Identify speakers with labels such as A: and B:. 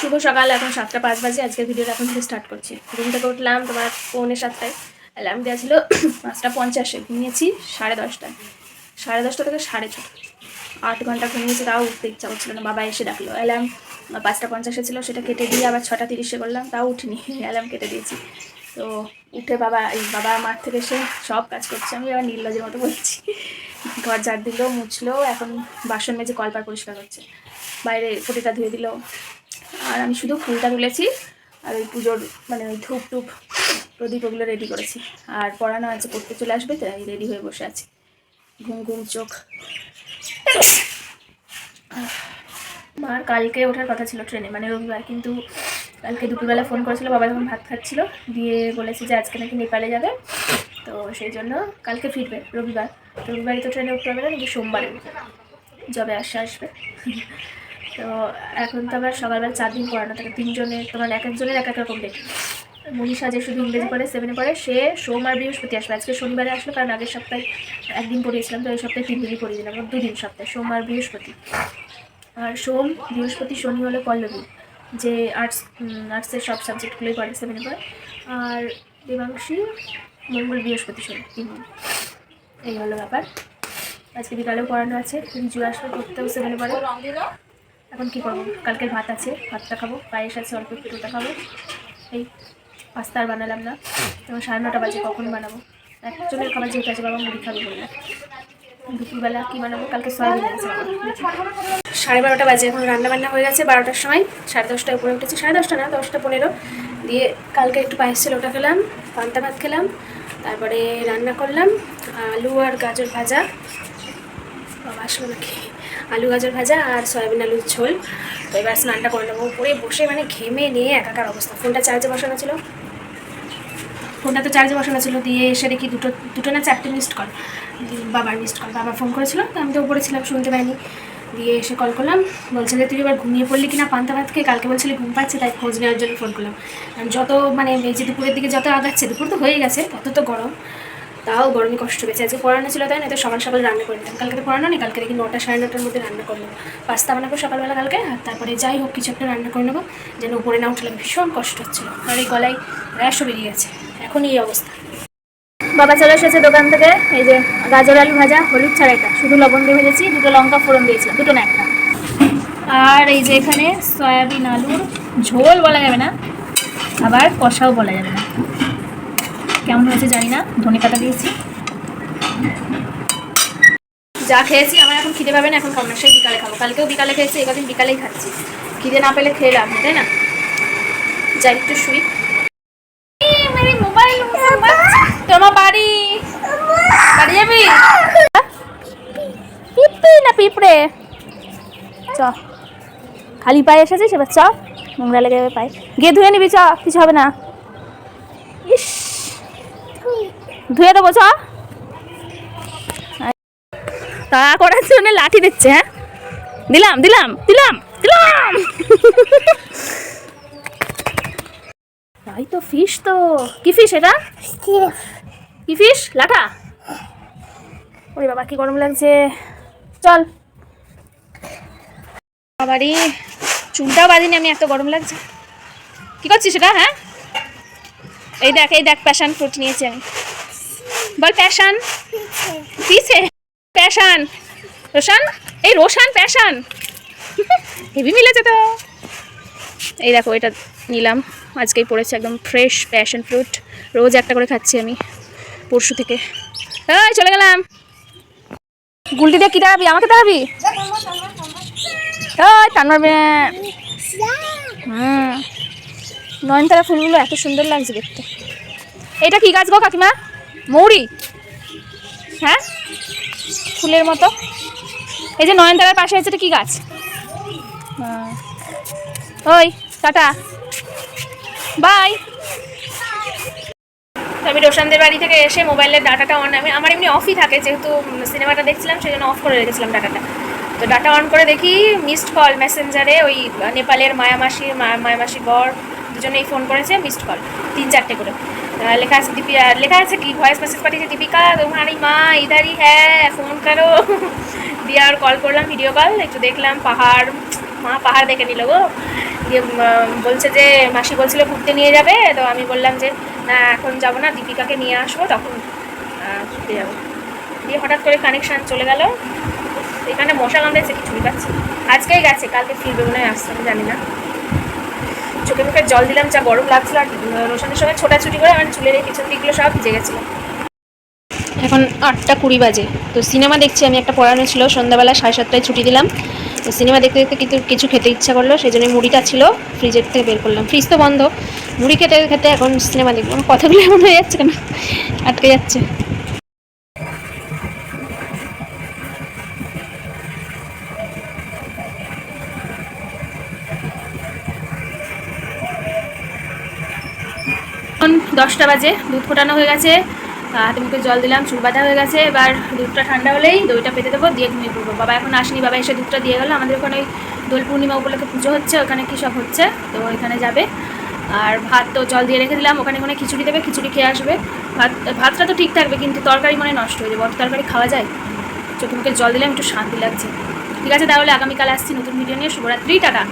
A: শুভ সকাল, এখন সাতটা পাঁচ বাজে আজকের ভিডিওটা এখন থেকে স্টার্ট করছি। ঘুম থেকে উঠলাম তোমার পৌনে সাতটায়। অ্যালার্ম দেওয়া ছিল, পাঁচটা পঞ্চাশে, ঘুমিয়েছি সাড়ে দশটায়। সাড়ে দশটা থেকে সাড়ে ছটা। আট ঘণ্টা ঘুমিয়েছি, তাও উঠতে ইচ্ছা করছিল না, বাবা এসে ডাকলো অ্যালার্ম পাঁচটা পঞ্চাশে ছিল, সেটা কেটে দিয়ে আবার ছটা তিরিশে করলাম, তাও উঠিনি অ্যালার্ম কেটে দিয়েছি। তো উঠে বাবা, এই বাবা মাঠ থেকে এসে সব কাজ করছে, আমি আবার নির্লজের মতো বলছি। ঘর ঝাড় দিল, মুছলো, এখন বাসন মেজে কলপার পরিষ্কার করছে। বাইরে পটিটা ধুয়ে দিল আর আমি শুধু ফুলটা তুলেছি আর ওই পুজোর মানে ওই ধূপ টুপ প্রদীপ ওগুলো রেডি করেছি। আর পড়ানো আছে, পড়তে চলে আসবে তো এই রেডি হয়ে বসে আছি। ঘুম ঘুম চোখ। মার কালকে ওঠার কথা ছিল ট্রেনে মানে রবিবার, কিন্তু কালকে দুপুরবেলা ফোন করেছিল, বাবা যখন ভাত খাচ্ছিল। দিয়ে বলেছে যে আজকে নাকি নেপালে যাবে। তো সেই জন্য কালকে ফিরবে, রবিবার। রবিবারই তো ট্রেনে উঠতে হবে না নাকি সোমবারে যবে আসে আসবে। তো এখন তো আবার সকালবেলা চার দিন পড়ানো থাকে তিনজনের, তোমার এক একজনের এক এক রকম ডেট মনীষা যে শুধু ইংরেজি পড়ে সেভেনে পড়ে, সে সোম আর বৃহস্পতি আসবে। আজকে শনিবারে আসলো, কারণ আগের সপ্তাহে একদিন পড়িয়েছিলাম, তো এই সপ্তাহে তিন দিনই পড়িয়ে দিলাম দুদিন সপ্তাহে, সোম আর বৃহস্পতি। আর সোম, বৃহস্পতি, শনি হলো পল্লবী, যে আর্টস আর্টসের সব সাবজেক্টগুলোই পড়ে সেভেনে পড়ে। আর দেবাংশী, মঙ্গল, বৃহস্পতি, শনি, তিন দিন। এই হলো ব্যাপার। আজকে বিকালেও পড়ানো আছে রিজু আসবে করতেও সেভেনে পড়ে। এখন কী করব? কালকের ভাত আছে, ভাতটা খাব, পায়েস আছে, অল্প একটু ওটা খাব। এই পাস্তা আর বানালাম না, এবং সাড়ে নটা বাজে, কখন বানাবো? একজনের খাবার যেহেতু আছে, বাবা মুড়ি খাবে বললে দুপুরবেলা কী বানাবো? কালকে সয়াবিন আছে। সাড়ে বারোটা বাজে, এখন রান্না বান্না হয়ে গেছে বারোটার সময়। সাড়ে দশটায় উপরে উঠেছি। সাড়ে দশটা না, দশটা পনেরো। দিয়ে কালকে একটু পায়েস ছিল, ওটা খেলাম, পান্তা ভাত খেলাম, তারপরে রান্না করলাম, আলু আর গাজর ভাজা। বাবা, আসলো নাকি? আলু গাজর ভাজা আর সয়াবিন আলুর ঝোল। তো এবার স্নানটা করে নেব উপরে। বসে মানে ঘেমে নিয়ে একাকার অবস্থা। ফোনটা চার্জে বসানো ছিল। ফোনটা তো চার্জে বসানো ছিল। দিয়ে এসে দেখি দুটো দুটো না চারটে মিসড কল বাবার মিসড কল বাবা ফোন করেছিল। তো আমি তো উপরে ছিলাম, শুনতে পাইনি। দিয়ে এসে কল করলাম। বলছে যে, তুই এবার ঘুমিয়ে পড়লি কিনা? পান্তা ভাত খেয়ে কালকে বলছিলি ঘুম পাচ্ছে, তাই খোঁজ নেওয়ার জন্য ফোন করলাম। যত মানে এই যে দুপুরের দিকে যত আগাচ্ছে, দুপুর তো হয়ে গেছে, তত তো গরম। তাও গরমে কষ্ট পেয়েছে। আজকে পড়ানো ছিল তাই না তো সকাল সকাল রান্না করে নিতাম। কালকে তো পড়ানো নেই কালকে দেখি নটা সাড়ে নটার মধ্যে রান্না করে নেব। পাস্তা বানাবো সকালবেলা কালকে আর তারপরে যাই হোক কিছু একটা রান্না করে নেব যেন উপরে না উঠলে ভীষণ কষ্ট হচ্ছিল। আর এই গলায় র্যাশও বেরিয়ে গেছে। এখন এই অবস্থা। বাবা চলে এসেছে দোকান থেকে এই যে গাজর আলু ভাজা হলুদ ছাড়া এটা শুধু লবণ দিয়ে ভেজেছি দুটো লঙ্কা ফোড়ন দিয়েছিলাম দুটো না একটা। আর এই যে এখানে সয়াবিন আলুর ঝোল বলা যাবে না আবার কষাও বলা যাবে না। কেমন হয়েছে জানি না ধনে পাতা দিয়েছি। যা খেয়েছি আমার এখন খিদে পাবে না এখন সেই বিকালে খাব। কালকেও বিকালে খেয়েছি এবার বিকালেই খাচ্ছি। খিদে না পেলে খেয়ে লাভ তাই না? যাই একটু শুই। মোবাইল তোমার বাড়ি? বাড়ি যাবি? পিঁপড়ে না পিঁপড়ে? চ। খালি পায়ে এসেছিস এবার চ। নোংরা লেগে যাবে পায়ে। গিয়ে ধুয়ে নিবি চ। কিছু হবে না। ধুয়ে দেবো চ তাড়া করার জন্য লাঠি দিচ্ছে হ্যাঁ? দিলাম দিলাম দিলাম দিলাম। তাই তো ফিশ তো। কি ফিশ এটা? কি ফিশ লাটা ওরে বাবা, কি গরম লাগছে। চল। বাবারি, চুলটাও বাঁধিনি আমি, এত গরম লাগছে। কি করছিস সেটা হ্যাঁ? এই দেখ এই দেখ প্যাশন ফ্রুট নিয়েছি আমি। বল প্যাশান। পিছে প্যাশান। রোশান? এই রোশান প্যাশন। হেভি মিলেছে তো এই দেখো, এটা নিলাম। আজকেই পড়েছে একদম ফ্রেশ প্যাশন ফ্রুট। রোজ একটা করে খাচ্ছি আমি পরশু থেকে। এই, চলে গেলাম। গুলটি দিয়ে কী দাঁড়াবি? আমাকে দাঁড়াবি? ওই টান মারবে। হুম। নয়নতারা ফুলগুলো এত সুন্দর লাগছে দেখতে। এটা কি গাছ গো, কাকিমা? মৌরি? হ্যাঁ? ফুলের মতো। এই যে নয়নতারার পাশে আছে এটা কি গাছ। ওই, টাটা। বাই। আমি রোশনদের বাড়ি থেকে এসে মোবাইলের ডাটাটা অন আমি আমার এমনি অফই থাকে, যেহেতু সিনেমাটা দেখছিলাম, সেই জন্য অফ করে রেখেছিলাম ডাটাটা। তো ডাটা অন করে দেখি মিসড কল মেসেঞ্জারে ওই নেপালের মায়ামাসির মা- মায়ামাসির বর দুজনেই ফোন করেছে মিসড কল তিন চারটে করে। লেখা আছে দীপি আহ, লেখা আছে কি ভয়েস মেসেজ পাঠিয়েছে দীপিকা তোমারি মা ইধারি হ্যাঁ ফোন করো দিয়ে আর কল করলাম ভিডিও কল একটু দেখলাম পাহাড় মা পাহাড় দেখে নিল গো দিয়ে বলছে যে মাসি বলছিল ঘুরতে নিয়ে যাবে তো আমি বললাম যে না এখন যাব না দীপিকাকে নিয়ে আসব তখন। ঘুরতে যাব। দিয়ে হঠাৎ করে কানেকশান চলে গেল। এখানে মশা কামড়েছে কিছুই পাচ্ছি? আজকেই গেছে কালকে ফিরবে মনে হয় আসছে আমি জানি না। চোখে মুখে জল দিলাম, যা গরম লাগছিল, আর রোশনের সঙ্গে ছোটাছুটি করে আমার চুলের এই পিছন দিকগুলো সব ভিজে গেছিল। এখন আটটা কুড়ি বাজে। তো সিনেমা দেখছি, আমি একটা পড়ানো ছিল, সন্ধ্যাবেলা সাড়ে সাতটায় ছুটি দিলাম। তো সিনেমা দেখতে দেখতে কিন্তু কিছু খেতে ইচ্ছা করল সেই জন্য মুড়িটা ছিল ফ্রিজের থেকে বের করলাম। ফ্রিজ তো বন্ধ। মুড়ি খেতে খেতে এখন সিনেমা দেখব। কথাগুলো এমন হয়ে যাচ্ছে কেন? আটকে যাচ্ছে। এখন দশটা বাজে, দুধ ফোটানো হয়ে গেছে হাতে মুখে জল দিলাম, চুল বাঁধা হয়ে গেছে, এবার দুধটা ঠান্ডা হলেই দইটা পেতে দেবো, দিয়ে ঘুমিয়ে পড়ব। বাবা এখন আসেনি, বাবা এসে দুধটা দিয়ে গেলো, আমাদের ওখানে ওই দোল পূর্ণিমা উপলক্ষে পুজো হচ্ছে, ওখানে কী সব হচ্ছে, তো ওইখানে যাবে। আর ভাত তো জল দিয়ে রেখে দিলাম, ওখানে ওখানে খিচুড়ি দেবে, খিচুড়ি খেয়ে আসবে। ভাত, ভাতটা তো ঠিক থাকবে, কিন্তু তরকারি মনে নষ্ট হয়ে যাবে, অত তরকারি খাওয়া যায়? চোখে মুখে জল দিলাম, একটু শান্তি লাগছে। ঠিক আছে, তাহলে আগামীকাল আসছি নতুন ভিডিও নিয়ে, শুভরাত্রি, টাটা।